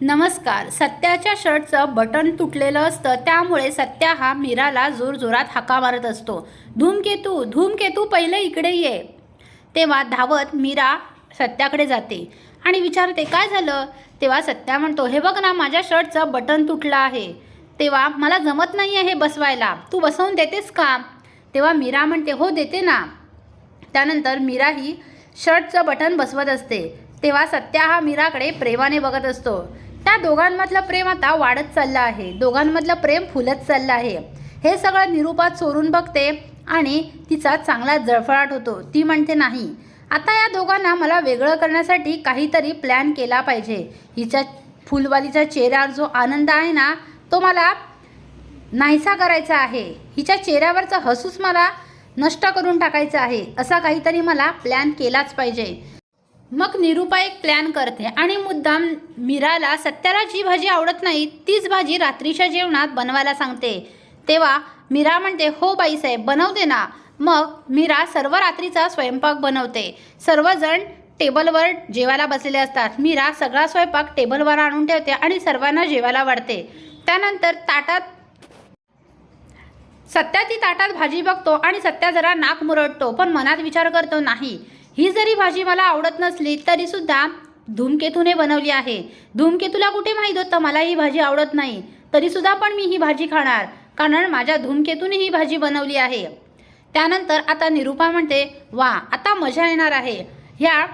नमस्कार सत्याच्या शर्टचं बटन तुटलेलं असतं त्यामुळे सत्या हा मीराला जोरजोरात हाका मारत असतो. धूमकेतू धूमकेतू पहिले इकडे ये. तेव्हा धावत मीरा सत्याकडे जाते. आणि विचारते काय झालं? तेव्हा सत्या म्हणतो हे बघ ना माझ्या शर्टचं बटन तुटलं आहे. तेव्हा मला जमत नाही आहे हे बसवायला. तू बसवून देतेस का? तेव्हा मीरा म्हणते हो देते ना. त्यानंतर मीरा ही शर्टचं बटन बसवत असते. तेव्हा सत्या हा मीराकडे प्रेमाने बघत असतो. त्या दोघांमधलं प्रेम आता वाढत चाललं आहे. दोघांमधलं प्रेम फुलत चाललं आहे. हे सगळं निरूपात चोरून बघते आणि तिचा चांगला जळफळाट होतो. ती म्हणते नाही. आता या दोघांना मला वेगळं करण्यासाठी काहीतरी प्लॅन केला पाहिजे. हिच्या फुलवालीच्या चेहऱ्यावर जो आनंद आहे ना तो मला नाहीसा करायचा आहे. हिच्या चेहऱ्यावरचं हसूच मला नष्ट करून टाकायचं आहे. असा काहीतरी मला प्लॅन केलाच पाहिजे. मग निरूपा एक प्लॅन करते आणि मुद्दाम मीराला सत्याला जी भाजी आवडत नाही तीच भाजी रात्रीच्या जेवणात बनवायला सांगते. तेव्हा मीरा म्हणते हो बाईसाहेब बनवते ना. मग मीरा सर्व रात्रीचा स्वयंपाक बनवते. सर्वजण टेबलवर जेवायला बसलेले असतात. मीरा सगळा स्वयंपाक टेबलवर आणून ठेवते आणि सर्वांना जेवायला वाढते. त्यानंतर ताटात सत्या ती ताटात भाजी बघतो आणि सत्या जरा नाक मुरडतो पण मनात विचार करतो नाही ही जरी भाजी मला आवडत नसली तरीसुद्धा धूमकेतूने बनवली आहे. धूमकेतूला कुठे माहीत होतं मला ही भाजी आवडत नाही? तरीसुद्धा पण मी ही भाजी खाणार कारण माझ्या धूमकेतूने ही भाजी बनवली आहे. त्यानंतर आता निरूपा म्हणते वा आता मजा येणार आहे. ह्या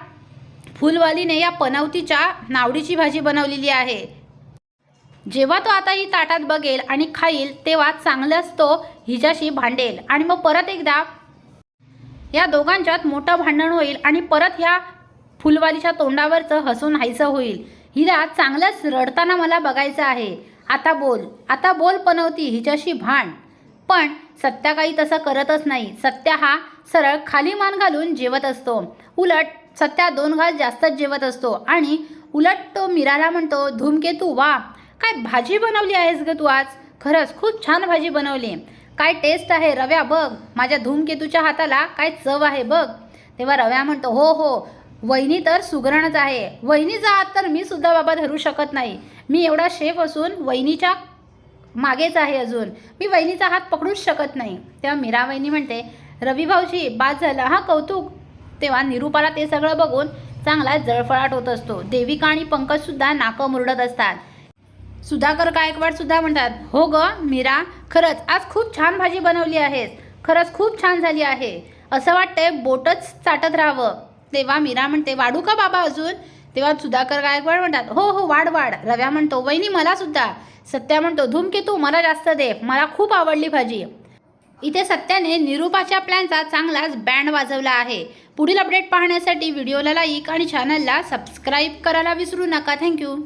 फुलवालीने या पनवतीच्या नावडीची भाजी बनवलेली आहे. जेव्हा तो आता ही ताटात बघेल आणि खाईल तेव्हा चांगलंच तो हिच्याशी भांडेल आणि मग परत एकदा या दोघांच्यात मोठं भांडण होईल आणि परत ह्या फुलवालीच्या तोंडावरचं हसून हायचं होईल. हिला चांगलंच रडताना मला बघायचं आहे. आता बोल. आता बोल पनवती हिच्याशी भांड. पण सत्या काही तसं करतच नाही. सत्या हा सरळ खाली मान घालून जेवत असतो. उलट सत्या दोन घास जास्तच जेवत असतो आणि उलट तो मीराला म्हणतो धूमकेतू वा. काय भाजी बनवली आहेस ग तू आज? खरंच खूप छान भाजी बनवली. काय टेस्ट आहे? रव्या बघ. माझ्या धूमकेतूच्या हाताला काय चव आहे बघ. तेव्हा रव्या म्हणतो हो हो. वहिनी तर सुगरणच आहे. वहिनीचा हात तर मी सुद्धा बाबा धरू शकत नाही. मी एवढा शेफ असून वहिनीच्या मागेच आहे अजून. मी वहिनीचा हात पकडूच शकत नाही. तेव्हा मीरा वहिनी म्हणते रवी भाऊजी बाद झालं. हा कौतुक. तेव्हा निरूपाला ते सगळं बघून चांगला जळफळाट होत असतो. देविका आणि पंकजसुद्धा नाकं मुरडत असतात. सुधाकर गायकवाड सुद्धा म्हणतात हो ग मीरा खरंच आज खूप छान भाजी बनवली आहेस. खरंच खूप छान झाली आहे. असं वाटतंय बोटच चाटत राहावं. तेव्हा मीरा म्हणते वाढू का बाबा अजून? तेव्हा सुधाकर गायकवाड म्हणतात हो हो वाढ वाढ. रव्या म्हणतो वहिनी मला सुद्धा. सत्या म्हणतो धूमकेतू मला जास्त दे. मला खूप आवडली भाजी. इथे सत्याने निरूपाच्या प्लॅनचा चांगलाच बँड वाजवला आहे. पुढील अपडेट पाहण्यासाठी व्हिडिओला लाईक आणि चॅनलला सबस्क्राईब करायला विसरू नका. थँक्यू